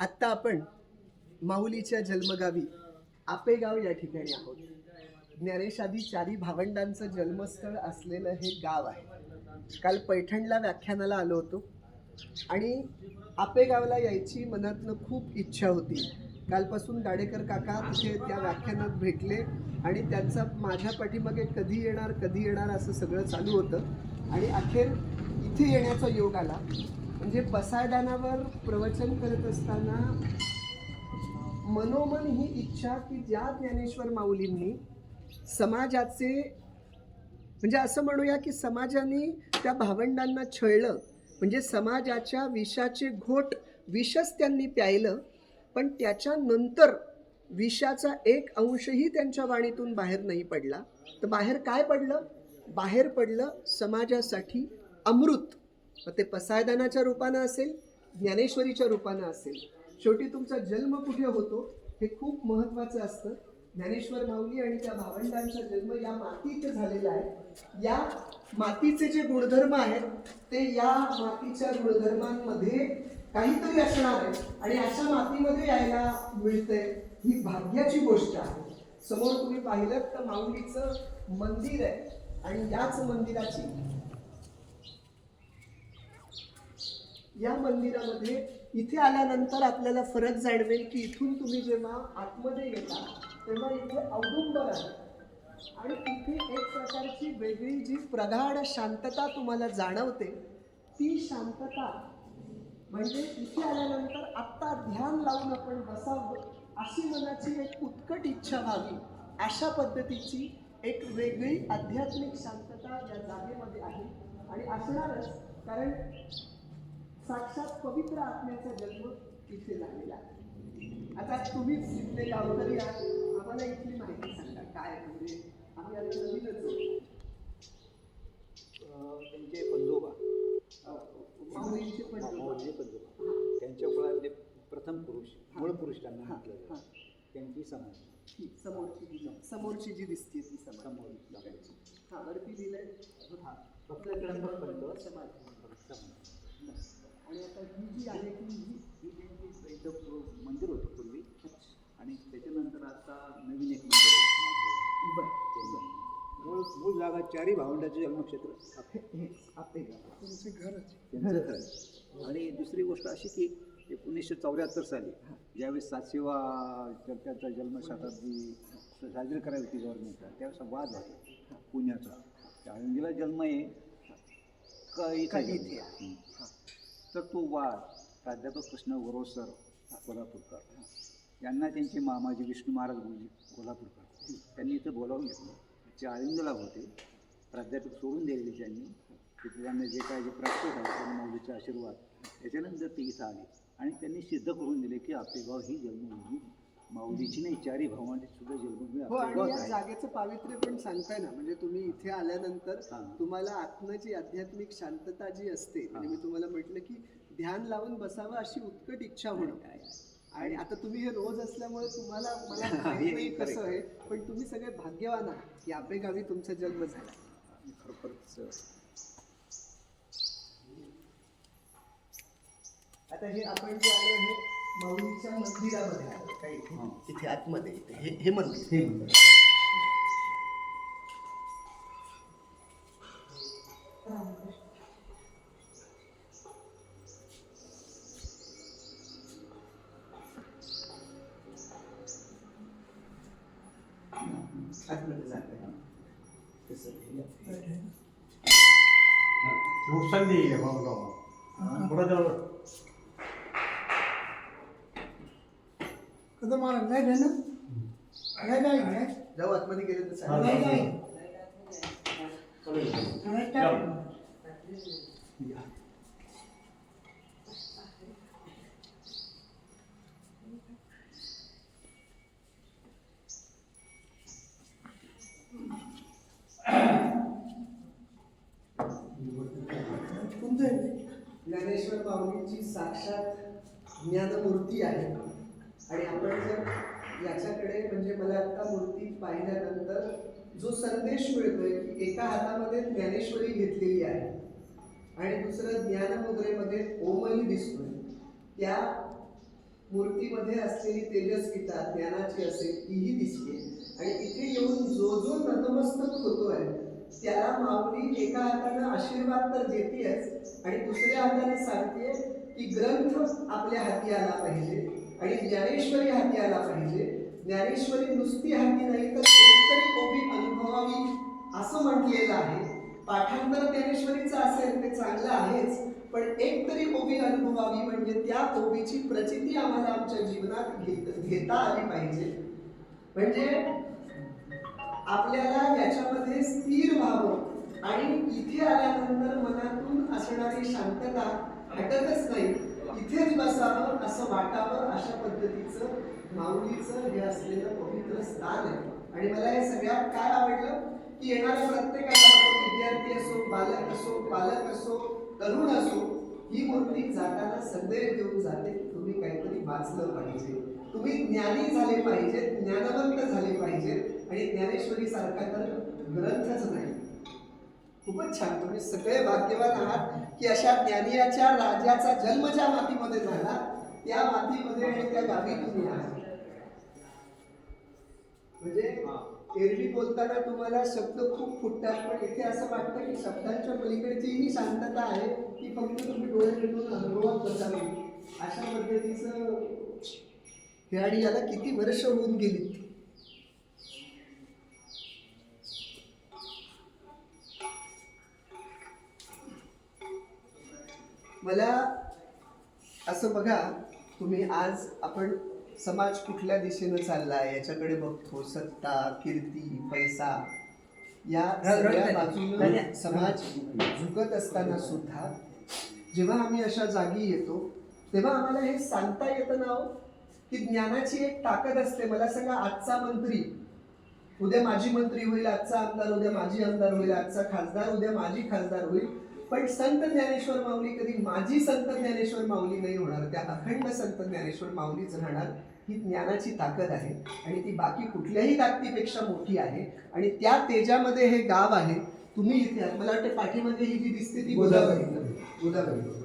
आत्ता आपण माऊलीच्या जन्मगावी आपेगाव या ठिकाणी आहोत. ज्ञानेशादी चारी भावंडांचं जन्मस्थळ असलेलं हे गाव आहे. काल पैठणला व्याख्यानाला आलो होतो आणि आपेगावला यायची मनातनं खूप इच्छा होती. कालपासून गाडेकर काका तिथे त्या व्याख्यानात भेटले आणि त्यांचा माझ्या पाठीमागे कधी येणार कधी येणार असं सगळं चालू होतं. आणि अखेर इथे येण्याचा योग आला. म्हणजे पसायदानावर प्रवचन करत असताना मनोमन ही इच्छा की ज्या ज्ञानेश्वर माऊलींनी समाजाचे म्हणजे असं म्हणूया की समाजाने त्या भावंडांना छळलं. म्हणजे समाजाच्या विषाचे घोट विषच त्यांनी प्यायलं पण त्याच्यानंतर विषाचा एक अंशही त्यांच्या वाणीतून बाहेर नाही पडला. तर बाहेर काय पडलं? बाहेर पडलं समाजासाठी अमृत. मग ते पसायदानाच्या रूपानं असेल ज्ञानेश्वरीच्या रूपानं असेल. शेवटी तुमचा जन्म कुठे होतो हे खूप महत्त्वाचं असतं. ज्ञानेश्वर माऊली आणि त्या भावंडांचा जन्म या मातीत झालेला आहे. या मातीचे जे गुणधर्म आहेत ते या मातीच्या गुणधर्मांमध्ये काहीतरी असणार आहे आणि अशा मातीमध्ये यायला मिळतंय ही भाग्याची गोष्ट आहे. समोर तुम्ही पाहिलं तर माऊलीचं मंदिर आहे आणि याच मंदिराची या मंदिरामध्ये इथे आल्यानंतर आपल्याला फरक जाणवेल की इथून तुम्ही जेव्हा आतमध्ये येता तेव्हा इथे औदुंबर आहे. आणि इथे एक प्रकारची वेगळी जी प्रगाढ शांतता तुम्हाला जाणवते ती शांतता म्हणजे इथे आल्यानंतर आत्ता ध्यान लावून आपण बसावं अशी मनाची एक उत्कट इच्छा व्हावी. अशा पद्धतीची एक वेगळी आध्यात्मिक शांतता या जागेमध्ये आहे. आणि असणारच कारण साक्षात पवित्र आत्म्याचा जन्म इथे झालेला. आता तुम्हीच इथले गावकरी आम्हाला इथली माहिती सांगा. काय म्हणजे आम्ही आता नवीनच त्यांचे बंधोबा. माऊलींचे बंधोबा. त्यांच्या कुळातले प्रथम पुरुष मूळ पुरुष त्यांना म्हटलं हां. त्यांची समाज ही समोरची जी समोरची जी दिसते ती समाज. हा वरती लिहिलंय. हा. आपल्याकडे पण समाज समाज आणि आता ही जी आहे की ही त्यांची इथं मंदिर होतं पूर्वी आणि त्याच्यानंतर आता नवीन एक मंदिर. मूळ मूळ जागा चारही भावंडाचे जन्मक्षेत्र. घरच. आणि दुसरी गोष्ट अशी की एकोणीसशे चौऱ्याहत्तर साली ज्यावेळेस सातशेवा त्या- त्याचा जन्मशताब्दी साजरी करावी होती गव्हर्नमेंटला त्यावेळेस वाद होता पुण्याचा. त्या आळंदीला जन्म आहे का इथे. तर तो वाद प्राध्यापक कृष्ण वरोसर कोल्हापूरकर. यांना त्यांचे मामाजी विष्णू महाराज गुरुजी कोल्हापूरकर. त्यांनी इथं बोलावून घेतलं. जे आळंदीला होते. प्राध्यापक सोडून दिलेले त्यांनी. तिथे त्यांना जे काय जे प्राप्त झालं मौलीचे आशीर्वाद. त्याच्यानंतर ते इथं आले. आणि त्यांनी सिद्ध करून दिले की आपेगाव ही जन्मभूमी माऊलीची नाही चारी भावांची सुद्धा जन्मभूमी हो आणि या आहे जागेचं पावित्र्य पण सांगताय ना म्हणजे तुम्ही इथे आल्यानंतर हां. तुम्हाला आत्म जी आध्यात्मिक शांतता जी असते म्हणजे मी तुम्हाला म्हटलं की ध्यान लावून बसावं अशी उत्कट इच्छा होणं आणि आता तुम्ही हे रोज असल्यामुळे तुम्हाला मला माहीत नाही कसं आहे पण तुम्ही सगळे भाग्यवान आहात की आपेगावी तुमचा जन्म झाला. खरोखरच आता हे आपण जे आलो हे माऊलीच्या मंदिरामध्ये. आलो काही हां. इथे आतमध्ये इथे. हे हे मंदिर. हे. आतमध्ये जाते तसं हे. आहे भाऊ पुढं जवळ कसं मला लाइट आहे ना लाइट आहे. काय जाऊ आतमध्ये गेले तर हा, कोणतं आहे ज्ञानेश्वर माऊलीची साक्षात ज्ञानमूर्ती आहे. आणि आपण जर याच्याकडे म्हणजे मला आता मूर्ती पाहिल्यानंतर जो संदेश मिळतोय की एका हातामध्ये ज्ञानेश्वरी घेतलेली आहे आणि दुसरं ज्ञानमुद्रेमध्ये ओमही दिसतोय. त्या मूर्तीमध्ये असलेली तेजस्विता ज्ञानाची असेल तीही दिसते. आणि इथे येऊन जो जो नतमस्तक होतोय त्याला माऊली एका हाताने आशीर्वाद तर देतेच आणि दुसऱ्या हाताने सांगते की ग्रंथ आपल्या हाती आला पाहिजे. आणि ज्ञानेश्वरी हाती आला पाहिजे. ज्ञानेश्वरी नुसती हाती नाही तर एकतरी कोबी अनुभवावी असं म्हटलेलं आहे. पाठांतर ज्ञानेश्वरीचं असेल ते चांगलं आहेच पण एक तरी ओबी अनुभवावी म्हणजे त्या ओबीची प्रचिती आम्हाला आमच्या जीवनात घेत घेता आली पाहिजे. म्हणजे आपल्याला याच्यामध्ये स्थिर व्हावं आणि इथे आल्यानंतर मनातून असणारी शांतता हटतच नाही. इथेच बसावं असं वाटावं अशा पद्धतीचं माऊलीचं हे असलेलं पवित्र स्थान आहे. आणि मला हे सगळ्यात काय आवडलं? की येणाऱ्या प्रत्येकाला विद्यार्थी असो बालक असो पालक असो तरुण असो ही मूर्ती जाताना संदेश देऊन जाते की तुम्ही काहीतरी वाचलं पाहिजे. तुम्ही ज्ञानी झाले पाहिजेत ज्ञानवंत झाले पाहिजेत. आणि ज्ञानेश्वरी सारखा तर ग्रंथच नाही. खूपच छान. तुम्ही सगळे भाग्यवान आहात की अशा ज्ञानियाच्या राजाचा जन्म ज्या मातीमध्ये झाला त्या मातीमध्ये आणि त्या गावी तुम्ही आहात. म्हणजे एरवी बोलताना तुम्हाला शब्द खूप फुटतात पण इथे असं वाटतं की शब्दांच्या पलीकडची ही शांतता आहे की फक्त तुम्ही डोळे मिळून अनुभवात बसावे. अशा पद्धतीचं खेळाडी याला किती वर्ष होऊन गेली? मला असं बघा तुम्ही आज आपण समाज कुठल्या दिशेनं चाललाय याच्याकडे बघतो सत्ता कीर्ती पैसा या सगळ्या बाजूनं समाज झुकत असताना सुद्धा जेव्हा आम्ही अशा जागी येतो तेव्हा आम्हाला हे सांगता येतं ना हो, की ज्ञानाची एक ताकद असते. मला सांगा आजचा मंत्री उद्या माझी मंत्री होईल आजचा आमदार उद्या माझी आमदार होईल आजचा खासदार उद्या माझी खासदार होईल पण संत ज्ञानेश्वर माऊली कधी माझी संत ज्ञानेश्वर माऊली नाही होणार त्या अखंड संत ज्ञानेश्वर माऊलीच राहणार ही ज्ञानाची ताकद आहे. आणि ती बाकी कुठल्याही ताकदीपेक्षा मोठी आहे. आणि त्या तेजामध्ये हे गाव आहे. तुम्ही इथे. मला वाटतं पाठीमध्ये ही जी दिसते ती गोदावरी. गोदावरी.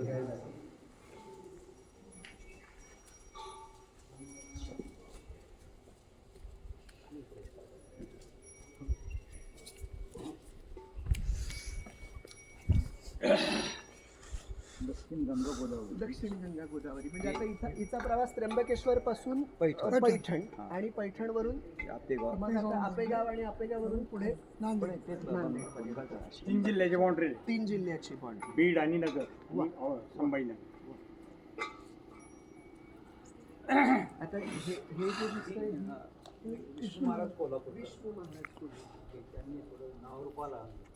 दक्षिण गंगा गोदावरी. दक्षिण गंगा गोदावरी म्हणजे आता इथं हिचा प्रवास त्र्यंबकेश्वर पासून पैठण. पैठण हा. आणि पैठण वरून आपेगाव. मग आता आपेगाव आणि आपेगाववरून पुढे नांदेड. तीन जिल्ह्याचे बाउंड्री तीन जिल्ह्याची बॉन्ड बीड आणि नगर. आणि अ, संभाजीनगर. आता हे हे जे दिसतंय ना, हे विष्णू महाराज कोल्हापूर विष्णू महाराज कोल्हापूर. त्यांनी थोडं नाव रूपाला एकोणीसशे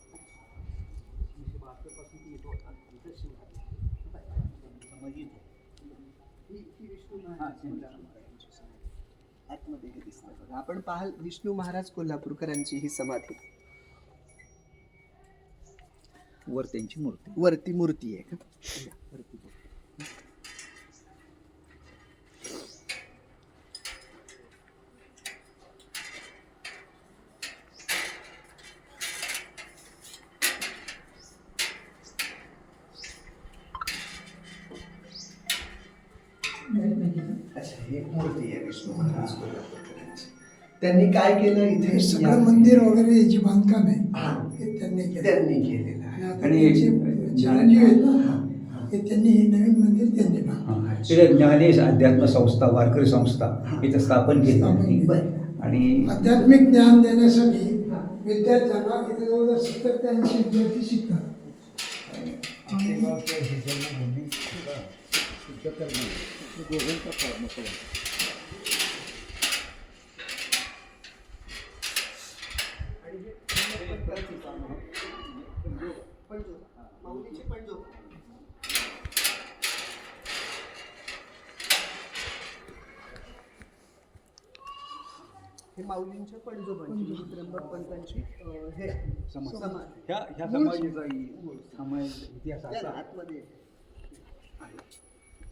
आतमध्ये हे. आपण पाहाल विष्णू महाराज कोल्हापूरकरांची ही समाधी. वर त्यांची मूर्ती. वरती मूर्ती आहे का? वरती बघा. अच्छा ही मूर्ती आहे विष्णू महाराज कोल्हापूरकरांची त्यांनी काय केलं? हे इथे सगळं मंदिर वगैरे जे बांधकाम हा. आहे. हे. त्यांनी केलं. त्यांनी केलेलं आहे. आणि त्यांचे हे. त्यांनी हे नवीन मंदिर त्यांनी बांधलं. तिथे ज्ञानेश अध्यात्म संस्था वारकरी संस्था इथं स्थापन केली. आणि आध्यात्मिक ज्ञान देण्यासाठी विद्यार्थ्यांना इथे जवळजवळ सत्तर ते ऐंशी विद्यार्थी शिकतात. आणि हे पंचायतीचं काम आहे. पंजोबा. माऊलीची पंजोबा. हे माऊलींच्या पंजोबांची त्र्यंबक पंतांची अं, हे समाज. समाधी. ह्या ह्या समाजाचा इ- समाज इतिहास या असा ना, आतमध्ये आहे.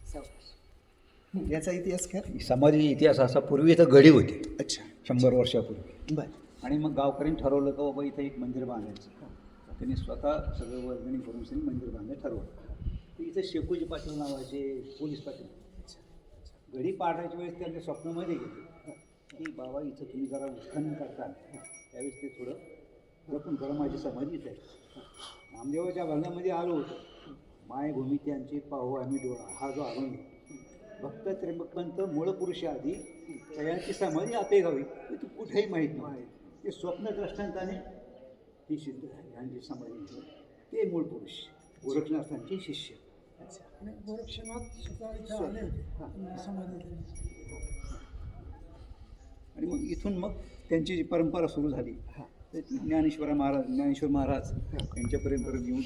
सावकाश. याचा इतिहास काय समाधी इतिहास असा पूर्वी इथं गडी होते अच्छा शंभर वर्षापूर्वी बर आणि मग गावकऱ्यांनी ठरवलं का बाबा इथं एक मंदिर बांधायचं त्यांनी स्वतः सगळं वर्गणी करून त्यांनी मंदिर बांधायचं ठरवलं. तर इथं शेकूजी पाटील नावाचे पोलीस पाटील. घडी पाडायच्या वेळेस त्यांनी स्वप्नामध्ये गेले. की बाबा इथं तुम्ही जरा उत्खनन करता. त्यावेळेस ते थोडं जपून करा माझी समाधी इथे आहे. नामदेवाच्या भजनामध्ये आलो होतो. मायभूमी त्यांची पाहू आम्ही डोळा हा जो अभंग भक्त त्र्यंबकपंत मूळ पुरुषाआधी तयांची समाधी आपे गावी हे तू कुठेही माहीत नाही ते स्वप्न दृष्टांताने ही सिद्ध झाली. यांची समाधी ते मूळ पुरुष गोरक्षनाथांचे शिष्य. आणि गोरक्षनाथ स्वतः इथे आले होते त्यांना समाधी दिली. आणि मग इथून मग त्यांची जी परंपरा सुरू झाली तर ती ज्ञानेश्वर महाराज ज्ञानेश्वर महाराज यांच्यापर्यंत येऊन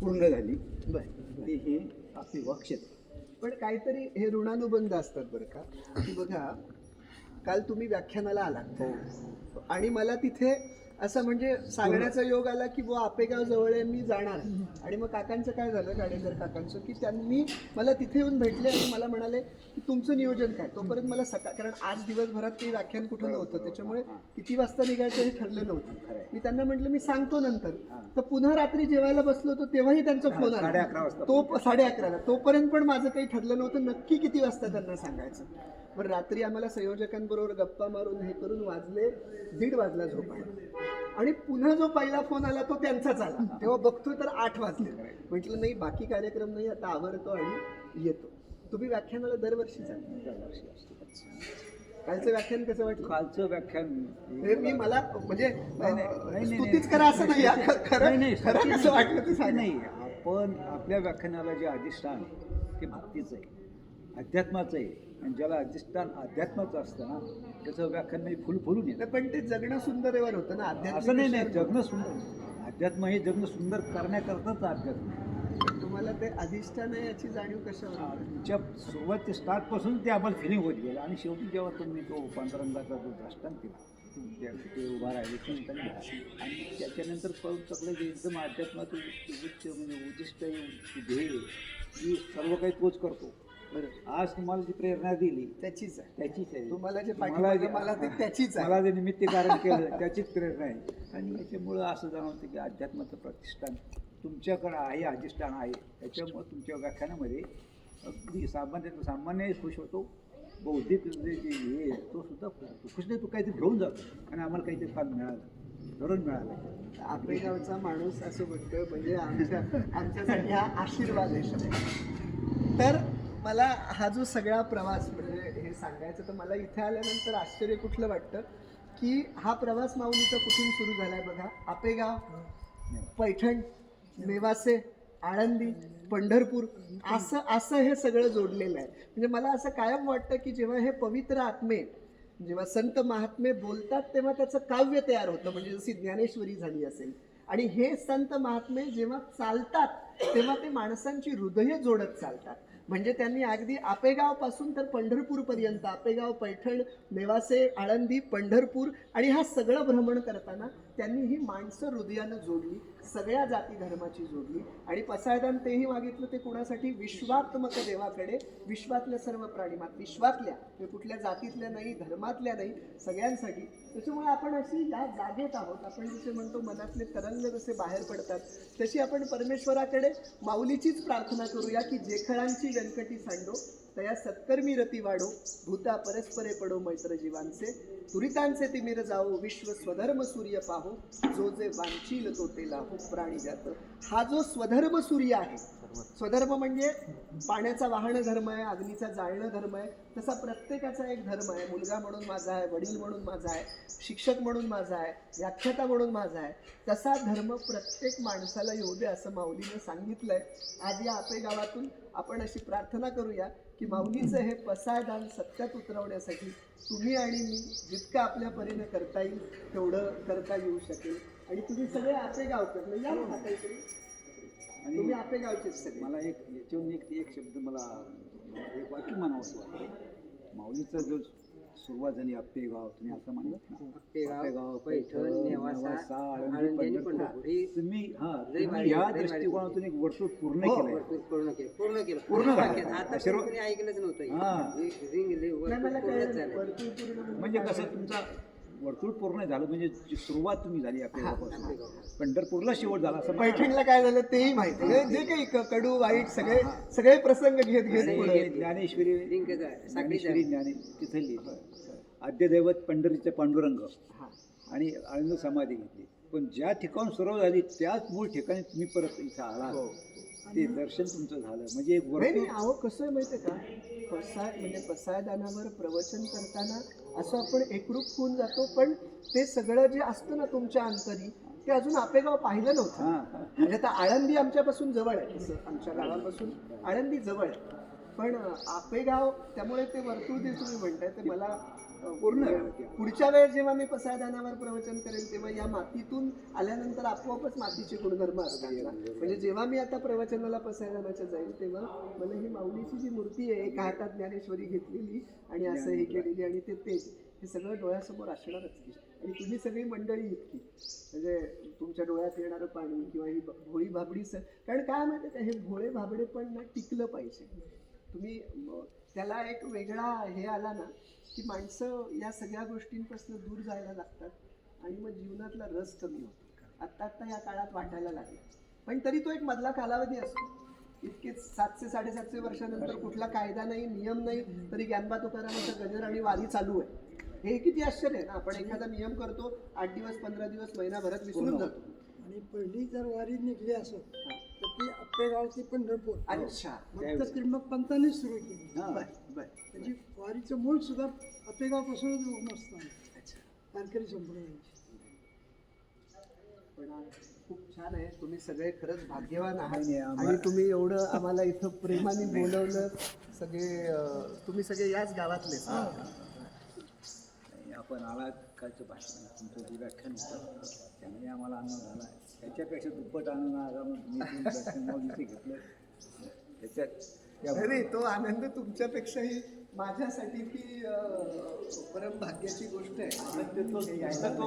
पूर्ण झाली. बरं ते हे आपले वक्षेत्र पण काहीतरी हे ऋणानुबंध असतात बरं का? की बघा काल तुम्ही व्याख्यानाला आलात. आणि मला तिथे असं म्हणजे सांगण्याचा योग आला की बुवा आपेगाव जवळ आहे मी जाणार. आणि मग काकांचं काय झालं गाडेकर काकांचं की त्यांनी मला तिथे येऊन भेटले आणि मला म्हणाले की तुमचं नियोजन काय? तोपर्यंत मला सकाळ कारण आज दिवसभरात ते व्याख्यान कुठं नव्हतं त्याच्यामुळे किती वाजता निघायचं हे ठरलं नव्हतं. मी त्यांना म्हटलं मी सांगतो नंतर. तर पुन्हा रात्री जेवायला बसलो होतो तेव्हाही त्यांचा फोन आला. तो साडे अकराला. तोपर्यंत पण माझं काही ठरलं नव्हतं नक्की किती वाजता त्यांना सांगायचं. बरं रात्री आम्हाला संयोजकांबरोबर गप्पा मारून हे करून वाजले दीड वाजला झोपायला. आणि पुन्हा जो पहिला फोन आला तो त्यांचाच आला. तेव्हा बघतोय तर आठ वाजले. म्हटलं नाही बाकी कार्यक्रम नाही आता आवरतो आणि येतो. तुम्ही व्याख्यानाला दरवर्षी जाता कालचं व्याख्यान कसं वाटलं? कालचं व्याख्यान हे मी मला म्हणजे स्तुतीच करा असं नाही खरं नाही, खरं कसं वाटलं ते नाही, सांगा. नाही आपण आपल्या व्याख्यानाला जे अधिष्ठान ते भक्तीचं आहे अध्यात्माचं आहे. आणि ज्याला अधिष्ठान अध्यात्माचं असतं ना त्याचं व्याख्यान म्हणजे फुल फुलून येतं. नाही, पण ते जगणं सुंदरेवर होतं ना आध्यात्मिक असं नाही नाही जगणं सुंदर अध्यात्म हे जगणं सुंदर करण्याकरताच अध्यात्म. तुम्हाला ते अधिष्ठान आहे याची जाणीव कशावर? तुमच्या सुरुवात ते स्टार्टपासून ते आम्हाला फिलिंग होत गेलं. आणि शेवटी जेव्हा तुम्ही तो पांडुरंगाचा जो दृष्टांत केला तिथे उभा राहिले. आणि त्याच्यानंतर कळून सगळं जे एकदम अध्यात्माचं म्हणजे उद्दिष्ट ध्येय की सर्व काही तोच करतो. आज तुम्हाला जी प्रेरणा दिली त्याचीच आहे. त्याचीच आहे. तुम्हाला जे जे- मला ते त्याचीच आहे. मला जे निमित्त कारण केलं त्याचीच प्रेरणा आहे. आणि याच्यामुळं असं जाणवतं की अध्यात्माचं प्रतिष्ठान तुमच्याकडं आहे अधिष्ठान आहे. त्याच्यामुळं तुमच्या व्याख्यानामध्ये अगदी सामान्य सामान्य खुश होतो. बौद्धिक जे जे हे आहे, तो सुद्धा खुश होतो. खुश नाही तो काहीतरी घेऊन जातो. आणि आम्हाला काहीतरी फार मिळालं. धरून मिळालं. आपल्या गावचा माणूस असं म्हणतोय म्हणजे आमच्या आमच्यासाठी हा आशीर्वाद आहे. शब्द. तर मला हा जो सगळा प्रवास म्हणजे हे सांगायचं तर मला इथे आल्यानंतर आश्चर्य कुठलं वाटतं की हा प्रवास माऊलीचा कुठून सुरू झालाय बघा. आपेगाव पैठण नेवासे आळंदी पंढरपूर असं असं हे सगळं जोडलेलं आहे. म्हणजे मला असं कायम वाटतं की जेव्हा हे पवित्र आत्मे जेव्हा संत महात्मे बोलतात तेव्हा त्याचं काव्य तयार होतं. म्हणजे जशी ज्ञानेश्वरी झाली असेल. आणि हे संत महात्मे जेव्हा चालतात तेव्हा ते माणसांची हृदय जोडत चालतात. म्हणजे त्यांनी अगदी आपेगावपासून तर पंढरपूरपर्यंत आपेगाव पैठण नेवासे आळंदी पंढरपूर आणि हा सगळं भ्रमण करताना त्यांनी ही माणसं हृदयानं जोडली सगळ्या जाती धर्माची जोडली आणि पसायदान तेही मागितलं ते कुणासाठी? विश्वात्मक देवाकडे विश्वातल्या सर्व प्राणीमात विश्वातल्या म्हणजे कुठल्या जातीतल्या नाही धर्मातल्या नाही सगळ्यांसाठी. त्याच्यामुळे आपण अशी या जागेत आहोत. आपण जसे म्हणतो मनातले तरंग जसे बाहेर पडतात तशी आपण परमेश्वराकडे माऊलीचीच प्रार्थना करूया की जेखळांची व्यंकटी सांडो तया सत्कर्मी रती वाढो भूता परस्परे पडो मैत्र जीवांचे. तुरितांचे तिमिर जाओ विश्व स्वधर्म सूर्य पाहो जो जे वांचील तो ते लाहो प्राणी जात. हा जो स्वधर्म सूर्य आहे स्वधर्म म्हणजे पाण्याचा वाहन धर्म आहे अग्नीचा जाळणं धर्म आहे. तसा प्रत्येकाचा एक धर्म आहे. मुलगा म्हणून माझा आहे वडील म्हणून माझा आहे शिक्षक म्हणून माझा आहे व्याख्याता म्हणून माझा आहे. तसा धर्म प्रत्येक माणसाला येऊ दे असं माऊलीनं सांगितलंय. आज या आपे गावातून आपण अशी प्रार्थना करूया की माऊलीचं हे पसायदान सत्यात उतरवण्यासाठी तुम्ही आणि मी जितकं आपल्या परीने करता येईल तेवढं करता येऊ शकेल. आणि तुम्ही सगळे आपे गावकर या ना काहीतरी तुम्ही आणि आपे गावचेच सगळे मला एक याच्यावरून एक एक शब्द मला एक वाक्य म्हणावंसं वाटतं माऊलीचा जो सुरुवात झाली आप्पेगाव तुम्ही असं ना पैठण, नेवासा, आळंदी, पंढरपूर. ही तुम्ही हा लय तुम्ही भारी- या भारी. दृष्टिकोनातून एक वर्तुळ पूर्ण हो, केलंय भरपूर पूर्ण केलं पूर्ण केलं पूर्ण झालं. केलं. आता सर्व- कोणी ऐकलंच नव्हतं हा. हे रिंग- रिंग- वर्तुळ पूर्णच झालं म्हणजे कसं? तुमचा वर्तुळ पूर्ण झालं म्हणजे जी सुरुवात तुम्ही झाली आपल्यापासून पंढरपूरला शेवट झाला असं. पैठणला काय झालं तेही माहिती आहे. जे काही कडू वाईट सगळे सगळे प्रसंग घेत घेत ज्ञानेश्वरी ज्ञानेश्वरी ज्ञाने तिथे लिहिलं आद्यदैवत पंढरीचे पांडुरंग आणि आनंद समाधी घेतली. पण ज्या ठिकाण सुरू झाली त्याच मूळ ठिकाणी तुम्ही परत इथं आला. ते दर्शन तुमचं झालं. म्हणजे अहो कसं आहे माहिती का? पसाय म्हणजे पसायदानावर प्रवचन करताना असं आपण एकरूप होऊन जातो पण ते सगळं जे असतं ना तुमच्या अंतरी ते अजून आपेगाव पाहिलं नव्हतं. म्हणजे आता आळंदी आमच्यापासून जवळ आहे आमच्या गावापासून आळंदी जवळ आहे. पण आपेगाव त्यामुळे ते वर्तुळ जे तुम्ही म्हणताय ते मला पूर्ण पुढच्या वेळेस जेव्हा मी पसायदानावर प्रवचन करेल तेव्हा या मातीतून आल्यानंतर आपोआपच मातीचे गुणधर्म असतात ना. म्हणजे जेव्हा मी आता प्रवचनाला पसायदानाच्या जाईल तेव्हा मला ही माऊलीची जी मूर्ती आहे एका हातात ज्ञानेश्वरी घेतलेली आणि असं हे केलेली आणि ते तेच हे सगळं डोळ्यासमोर असणारच की. आणि तुम्ही सगळी मंडळी इतकी. म्हणजे तुमच्या डोळ्यात येणारं पाणी किंवा ही भोळी भाबडी स कारण काय माहिती का हे भोळे भाबडे पण ना टिकलं पाहिजे. तुम्ही त्याला एक वेगळा हे आला ना की माणसं या सगळ्या गोष्टींपासून दूर जायला लागतात आणि मग जीवनातला रस कमी होतो. आत्ता आत्ता या काळात वाटायला लागला. पण तरी तो एक मधला कालावधी असतो. इतके सातशे साडेसातशे वर्षानंतर कुठला कायदा नाही नियम नाही तरी ज्ञानबा तुकारामाचा गजर आणि वारी चालू आहे. हे किती आश्चर्य आहे ना? आपण एखादा नियम करतो आठ दिवस पंधरा दिवस महिनाभरात विसरून जातो. आणि पहिली जर वारी निघली असत तर ती आपेगावची पंढरपूर अच्छा फक्त त्रिंबक पंतांनीच सुरू केली. हां बर बर त्याची वारीचं मूळ सुद्धा आपेगावपासूनच उगमस्थान अच्छा. वारकरी संप्रदायाची. पण खूप छान आहे. तुम्ही सगळे खरंच भाग्यवान आहात. नाही, आम्हा- आणि तुम्ही एवढं आम्हाला इथं प्रेमाने बोलवलं सगळे अं, तुम्ही सगळे याच गावातले. आपण आला कालचं भाषण तुमचं जे व्याख्यान होतं त्यामुळे आम्हाला आनंद झाला. त्याच्यापेक्षा दुप्पट आनंद आला मग मी ते दर्शन माऊलीचं घेतलं. त्याच्यात त्या अरे तो आनंद तुमच्यापेक्षाही माझ्यासाठी ती परम भाग्याची गोष्ट आहे. तो